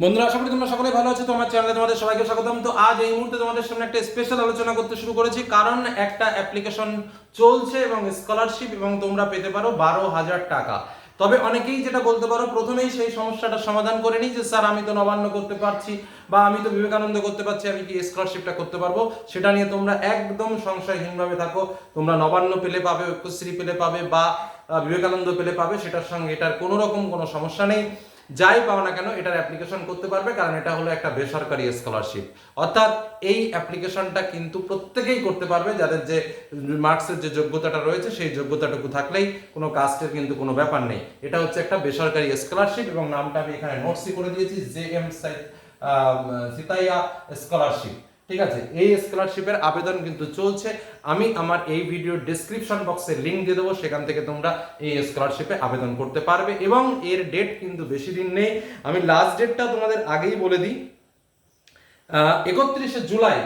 বন্ধুরা, আশা করি তোমরা সকলে ভালো আছো তোমার চ্যানেলে তোমাদের সবাইকে স্বাগতম। তো আজ এই মুহূর্তে তোমাদের সামনে একটা স্পেশাল আলোচনা করতে শুরু করেছি, কারণ একটা অ্যাপ্লিকেশন চলছে এবং স্কলারশিপ এবং তোমরা পেতে পারো বারো হাজার টাকা। তবে অনেকেই যেটা বলতে পারো, প্রথমেই সেই সমস্যাটা সমাধান করে নিই যে, স্যার, আমি তো নবান্ন করতে পারছি বা আমি তো বিবেকানন্দ করতে পারছি, আমি কি স্কলারশিপটা করতে পারব? সেটা নিয়ে তোমরা একদম সংশয়হীনভাবে থাকো। তোমরা নবান্ন পেলে পাবে ঐক্যশ্রী পেলে পাবে বা বিবেকানন্দ পেলে পাবে, সেটার সঙ্গে এটার কোনো রকম কোনো সমস্যা নেই। যাই পাও না কেন এটার অ্যাপ্লিকেশন করতে পারবে, কারণ এটা হলো একটা বেসরকারি স্কলারশিপ অর্থাৎ এই অ্যাপ্লিকেশনটা কিন্তু প্রত্যেকেই করতে পারবে, যাদের যে মার্কসের যে যোগ্যতাটা রয়েছে, সেই যোগ্যতাটুকু থাকলেই কোনো কাস্টের কিন্তু কোনো ব্যাপার নেই। এটা হচ্ছে একটা বেসরকারি স্কলারশিপ এবং নামটা আমি এখানে নোটসই করে দিয়েছি জে এম সিতাইয়া স্কলারশিপ ঠিক আছে? এই স্কলারশিপের আবেদন কিন্তু চলছে। আমি আমার এই ভিডিও ডেসক্রিপশন বক্সে লিংক দিয়ে দেবো, সেখান থেকে তোমরা এই স্কলারশিপে আবেদন করতে পারবে এবং এর ডেট কিন্তু বেশি দিন নেই। আমি লাস্ট ডেটটা তোমাদের আগেই বলে দিই। একত্রিশে জুলাই,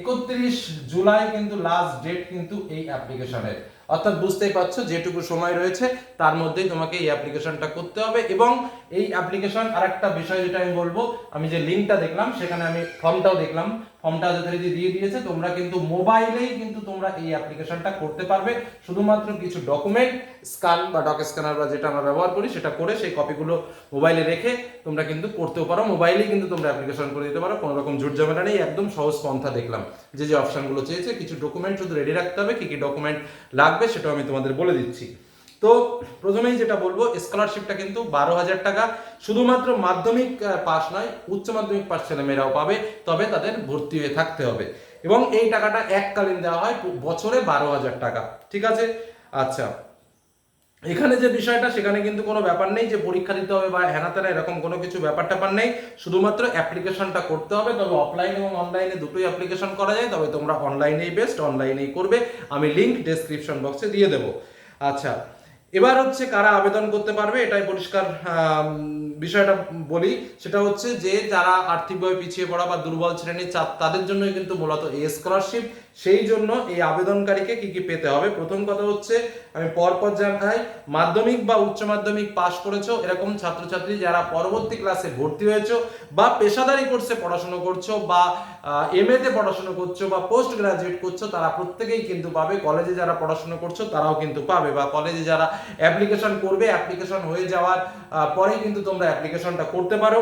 একত্রিশ জুলাই কিন্তু লাস্ট ডেট কিন্তু এই অ্যাপ্লিকেশনের অর্থাৎ বুঝতেই পারছ, যেটুকু সময় রয়েছে, তার মধ্যেই তোমাকে এই অ্যাপ্লিকেশনটা করতে হবে এবং এই অ্যাপ্লিকেশন আর একটা বিষয় যেটা আমি বলব, আমি যে লিঙ্কটা দেখলাম, সেখানে আমি ফর্মটাও দেখলাম। ফর্মটা যথারীতি দিয়ে দিয়েছে, তোমরা কিন্তু মোবাইলেই কিন্তু তোমরা এই অ্যাপ্লিকেশনটা করতে পারবে। শুধুমাত্র কিছু ডকুমেন্ট স্ক্যান বা ডক স্ক্যানার বা যেটা আমরা ব্যবহার করি, সেটা করে সেই কপিগুলো মোবাইলে রেখে তোমরা কিন্তু করতেও পারো। মোবাইলেই কিন্তু তোমরা অ্যাপ্লিকেশন করে দিতে পারো কোনো রকম ঝুট ঝামেলা নেই। একদম সহজ পন্থা দেখলাম যে যে অপশনগুলো চেয়েছে, কিছু ডকুমেন্ট শুধু রেডি রাখতে হবে, কি কি ডকুমেন্ট লাগবে সেটাও আমি তোমাদের বলে দিচ্ছি। তো প্রথমেই যেটা বলব স্কলারশিপটা কিন্তু বারো হাজার টাকা। শুধুমাত্র মাধ্যমিক পাস নয়, উচ্চ মাধ্যমিক পাস ছেলেমেয়েরাও পাবে, তবে তাদের ভর্তি হয়ে থাকতে হবে। এবং এই টাকাটা এককালীন দেওয়া হয় বছরে বারো হাজার টাকা। ঠিক আছে? আচ্ছা। এখানে যে বিষয়টা, সেখানে কিন্তু কোনো ব্যাপার নেই যে পরীক্ষা দিতে হবে বা হেনাতেনা এরকম কোনো কিছু ব্যাপার ট্যাপার নেই। শুধুমাত্র অ্যাপ্লিকেশনটা করতে হবে, তবে অফলাইন এবং অনলাইনে দুটোই অ্যাপ্লিকেশন করা যায়, তবে তোমরা অনলাইনেই বেস্ট অনলাইনেই করবে। আমি লিঙ্ক ডেসক্রিপশন বক্সে দিয়ে দেবো। আচ্ছা। এবার হচ্ছে কারা আবেদন করতে পারবে, এটাই পরিষ্কার বিষয়টা বলি। সেটা হচ্ছে যে যারা আর্থিকভাবে পিছিয়ে পড়া বা দুর্বল শ্রেণির চাপ, তাদের জন্যই কিন্তু মূলত এই স্কলারশিপ সেই জন্য এই আবেদনকারীকে কি কি পেতে হবে? প্রথম কথা হচ্ছে আমি পরপর জানাই মাধ্যমিক বা উচ্চ মাধ্যমিক পাশ করেছ, এরকম ছাত্রছাত্রী যারা পরবর্তী ক্লাসে ভর্তি হয়েছো বা পেশাদারি কোর্সে পড়াশোনা করছ বা এম তে পড়াশোনা করছ বা পোস্ট গ্রাজুয়েট করছ, তারা প্রত্যেকেই কিন্তু পাবে। কলেজে যারা পড়াশোনা করছ, তারাও কিন্তু পাবে বা কলেজে যারা অ্যাপ্লিকেশন করবে অ্যাপ্লিকেশন হয়ে যাওয়ার পরেই কিন্তু তোমরা অ্যাপ্লিকেশনটা করতে পারো।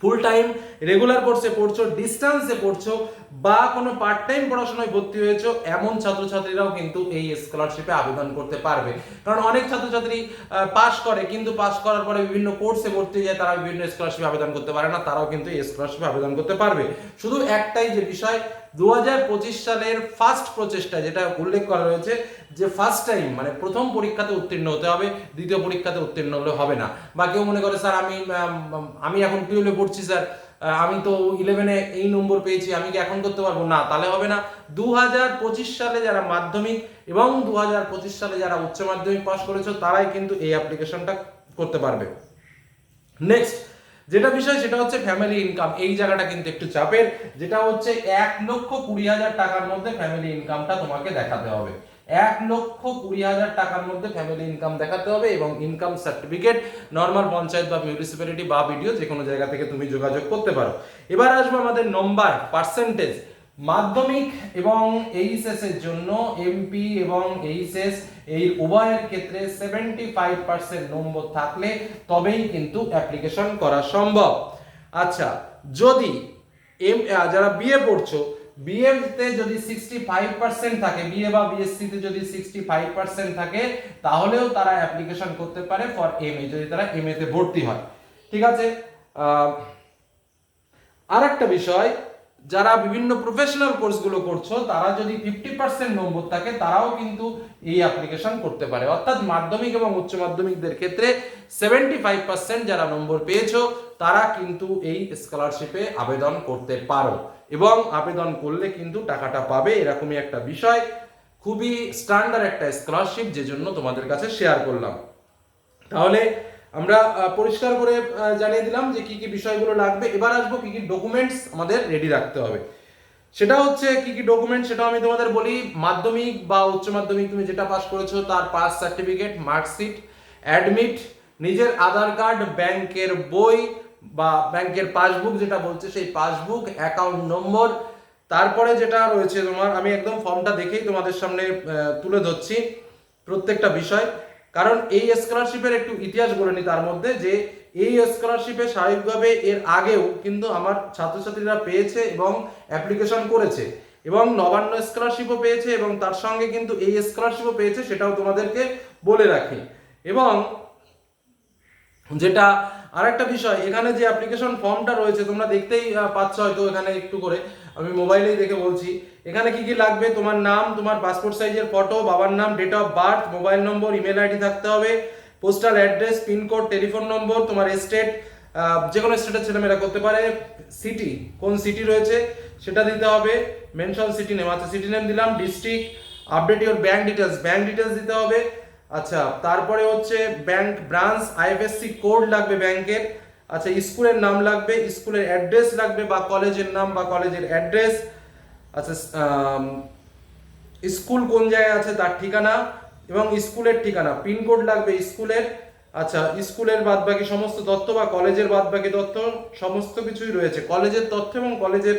ফুল টাইম রেগুলার কোর্সে পড়ছো ডিস্টান্সে পড়ছো, বা কোনো পার্ট টাইম পড়াশোনায় ভর্তি হয়েছো, এমন ছাত্রছাত্রীরাও কিন্তু এই স্কলারশিপে আবেদন করতে পারবে। কারণ অনেক ছাত্রছাত্রী পাস করে, কিন্তু পাস করার পরে বিভিন্ন কোর্সে ভর্তি হয়ে যায় তারা বিভিন্ন স্কলারশিপে আবেদন করতে পারে না, তারাও কিন্তু এই স্কলারশিপে আবেদন করতে পারবে। শুধু একটাই যে বিষয় দুহাজার পঁচিশ সালের ফার্স্ট প্রচেষ্টা যেটা উল্লেখ করা রয়েছে যে ফার্স্ট টাইম মানে প্রথম পরীক্ষাতে উত্তীর্ণ হতে হবে, দ্বিতীয় পরীক্ষাতে উত্তীর্ণ হলে হবে না। বা কেউ মনে করে, স্যার, আমি আমি এখন টুয়েলভে পড়ছি, স্যার আমি তো ইলেভেনে এই নম্বর পেয়েছি, আমি কি এখন করতে পারব? না, তাহলে হবে না। দু হাজার পঁচিশ সালে যারা মাধ্যমিক এবং দু হাজার পঁচিশ সালে যারা উচ্চ মাধ্যমিক পাস করেছ, তারাই কিন্তু এই অ্যাপ্লিকেশনটা করতে পারবে। নেক্সট যেটা বিষয়, সেটা হচ্ছে ফ্যামিলি ইনকাম এই জায়গাটা কিন্তু একটু চাপের, যেটা হচ্ছে এক লক্ষ কুড়ি হাজার টাকার মধ্যে ফ্যামিলি ইনকামটা তোমাকে দেখাতে হবে। এক লক্ষ কুড়ি হাজার টাকার মধ্যে ফ্যামিলি ইনকাম দেখাতে হবে এবং ইনকাম সার্টিফিকেট নর্মাল পঞ্চায়েত বা মিউনিসিপ্যালিটি বা ভিডিও যে কোনো জায়গা থেকে তুমি যোগাযোগ করতে পারো। এবার আসবে আমাদের নম্বর পার্সেন্টেজ মাধ্যমিক এবং এইচএস এর জন্য এমপি এবং এইচএস এই উভয়ের ক্ষেত্রে সেভেন্টি ফাইভ পার্সেন্ট নম্বর থাকলে তবেই কিন্তু অ্যাপ্লিকেশন করা সম্ভব। আচ্ছা যদি এম যারা বিএ পড়ছো বিএ তে যদি সিক্সটি ফাইভ পার্সেন্ট থাকে বিএ বা বিএসসি তে যদি সিক্সটি ফাইভ পার্সেন্ট থাকে তাহলেও তারা অ্যাপ্লিকেশন করতে পারে ফর এম এ যদি তারা এম এ তে ভর্তি হয়। ঠিক আছে? আহ, আর একটা বিষয় যারা বিভিন্ন প্রফেশনাল কোর্সগুলো করছ, তারা যদি ফিফটি পার্সেন্ট নম্বর থাকে, তারাও কিন্তু এই অ্যাপ্লিকেশন করতে পারে। অর্থাৎ মাধ্যমিক এবং উচ্চ মাধ্যমিকদের ক্ষেত্রে সেভেন্টি ফাইভ পার্সেন্ট যারা নম্বর পেয়েছ, তারা কিন্তু এই স্কলারশিপে আবেদন করতে পারো। এবং আবেদন করলে কিন্তু টাকাটা পাবে, এরকমই একটা বিষয়। খুবই স্ট্যান্ডার্ড একটা স্কলারশিপ যে জন্য তোমাদের কাছে শেয়ার করলাম। তাহলে আমরা পরিষ্কার করে জানিয়ে দিলাম যে কি কি বিষয়গুলো লাগবে। এবার আসব কি কি ডকুমেন্টস আমাদের রেডি রাখতে হবে। সেটা হচ্ছে কি কি ডকুমেন্ট সেটা আমি তোমাদের বলি, মাধ্যমিক বা উচ্চ মাধ্যমিক তুমি যেটা পাস করেছ তার পাস সার্টিফিকেট মার্কশিট অ্যাডমিট নিজের আধার কার্ড ব্যাংকের বই বা ব্যাংকের পাসবুক যেটা বলছে সেই পাসবুক অ্যাকাউন্ট নম্বর তারপরে যেটা রয়েছে তোমার, আমি একদম ফর্মটা দেখেই তোমাদের সামনে তুলে ধরছি প্রত্যেকটা বিষয়। কারণ এই স্কলারশিপের একটু ইতিহাস বলে নি তার মধ্যে যে এই স্কলারশিপে স্বাভাবিকভাবে এর আগেও কিন্তু আমার ছাত্রছাত্রীরা পেয়েছে এবং অ্যাপ্লিকেশন করেছে এবং নবান্ন স্কলারশিপও পেয়েছে এবং তার সঙ্গে কিন্তু এই স্কলারশিপও পেয়েছে সেটাও তোমাদেরকে বলে রাখি। এবং যেটা আরেকটা বিষয়, এখানে যে অ্যাপ্লিকেশন ফর্মটা রয়েছে, তোমরা দেখতেই পাচ্ছ হয়তো এখানে একটু করে। আমি মোবাইলেই দেখে বলছি। এখানে কি কি লাগবে? তোমার নাম, তোমার পাসপোর্ট সাইজের ফটো বাবার নাম date of birth mobile number email ID থাকতে হবে postal address pincode telephone number তোমার স্টেট যে কোনো স্টেটের ছেলেমেয়েরা করতে পারে। সিটি কোন সিটি রয়েছে, সেটা দিতে হবে। মেনশন সিটি নেম আচ্ছা সিটি নেম দিলাম district update your bank details bank details দিতে হবে। আচ্ছা তারপরে হচ্ছে ব্যাংক ব্রাঞ্চ আইএফএসসি কোড লাগবে ব্যাংকের আচ্ছা স্কুলের নাম লাগবে, স্কুলের অ্যাড্রেস লাগবে বা কলেজের নাম বা কলেজের অ্যাড্রেস আচ্ছা স্কুল কোন জায়গায় আছে তার ঠিকানা এবং স্কুলের ঠিকানা পিনকোড লাগবে স্কুলের। আচ্ছা স্কুলের বাদবাকি সমস্ত তথ্য বা কলেজের বাদবাকি তথ্য সমস্ত কিছুই রয়েছে। কলেজের তথ্য এবং কলেজের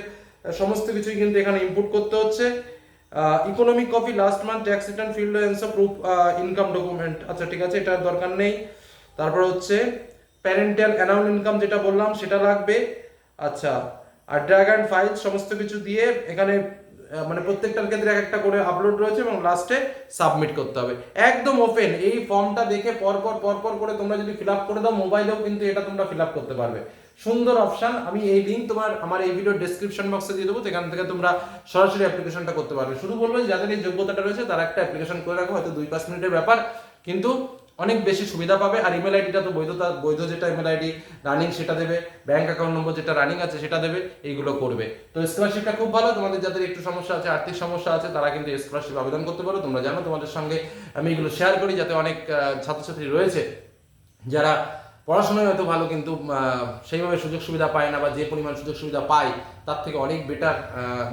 সমস্ত কিছুই কিন্তু এখানে ইনপুট করতে হচ্ছে। Economic copy last month tax return field answer proof income document আচ্ছা ঠিক আছে, এটার দরকার নেই। তারপর হচ্ছে প্যারেন্টাল অ্যানাউন্ট ইনকাম যেটা বললাম, সেটা লাগবে। আচ্ছা আর ড্র্যাগ অ্যান্ড ফাইল সমস্ত কিছু দিয়ে এখানে মানে প্রত্যেকটার ক্ষেত্রে এক একটা করে আপলোড রয়েছে এবং লাস্টে সাবমিট করতে হবে। একদম ওপেন এই ফর্মটা দেখে পরপর পরপর করে তোমরা যদি ফিল আপ করে দাও মোবাইলেও কিন্তু এটা তোমরা ফিল আপ করতে পারবে। সুন্দর অপশন আমি এই লিঙ্ক তোমার আমার এই ভিডিও ডেসক্রিপশন বক্সে দিয়ে দেবো সেখান থেকে তোমরা সরাসরি অ্যাপ্লিকেশনটা করতে পারবে। শুধু বলব যাদের এই যোগ্যতাটা রয়েছে, তারা একটা অ্যাপ্লিকেশন করে রাখো, হয়তো দুই পাঁচ মিনিটের ব্যাপার, কিন্তু অনেক বেশি সুবিধা পাবে। আর ইমেল আইডিটা তো বৈধতা, বৈধ যেটা ইমেল আইডি রানিং সেটা দেবে ব্যাংক অ্যাকাউন্ট নম্বর যেটা রানিং আছে সেটা দেবে, এইগুলো করবে। তো স্কলারশিপটা খুব ভালো, তোমাদের যাদের একটু সমস্যা আছে, আর্থিক সমস্যা আছে, তারা কিন্তু স্কলারশিপ আবেদন করতে পারো। তোমরা জানো তোমাদের সঙ্গে আমি এগুলো শেয়ার করি, যাতে অনেক ছাত্রছাত্রী রয়েছে, যারা পড়াশোনায় হয়তো ভালো, কিন্তু সেইভাবে সুযোগ সুবিধা পায় না বা যে পরিমাণ সুযোগ সুবিধা পায়, তার থেকে অনেক বেটার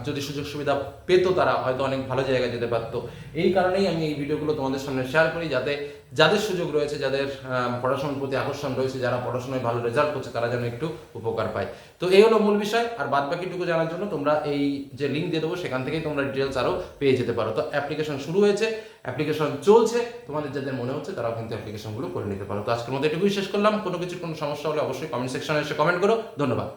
যদি সুযোগ সুবিধা পেতো তারা হয়তো অনেক ভালো জায়গায় যেতে পারতো। এই কারণেই আমি এই ভিডিওগুলো তোমাদের সামনে শেয়ার করি, যাতে যাদের সুযোগ রয়েছে, যাদের পড়াশোনার প্রতি আকর্ষণ রয়েছে, যারা পড়াশোনায় ভালো রেজাল্ট করছে, তারা যেন একটু উপকার পায়। তো এই হলো মূল বিষয়, আর বাদ বাকিটুকু জানার জন্য তোমরা এই যে লিঙ্ক দিয়ে দেবো, সেখান থেকেই তোমরা ডিটেলস আরও পেয়ে যেতে পারো। তো অ্যাপ্লিকেশন শুরু হয়েছে অ্যাপ্লিকেশন চলছে, তোমাদের যাদের মনে হচ্ছে তারাও কিন্তু অ্যাপ্লিকেশনগুলো করে নিতে পারো। তো আজকের মধ্যে এটুকুই শেষ করলাম। কোনো কিছু কোনো সমস্যা হলে অবশ্যই কমেন্ট সেকশনে এসে কমেন্ট করো। ধন্যবাদ।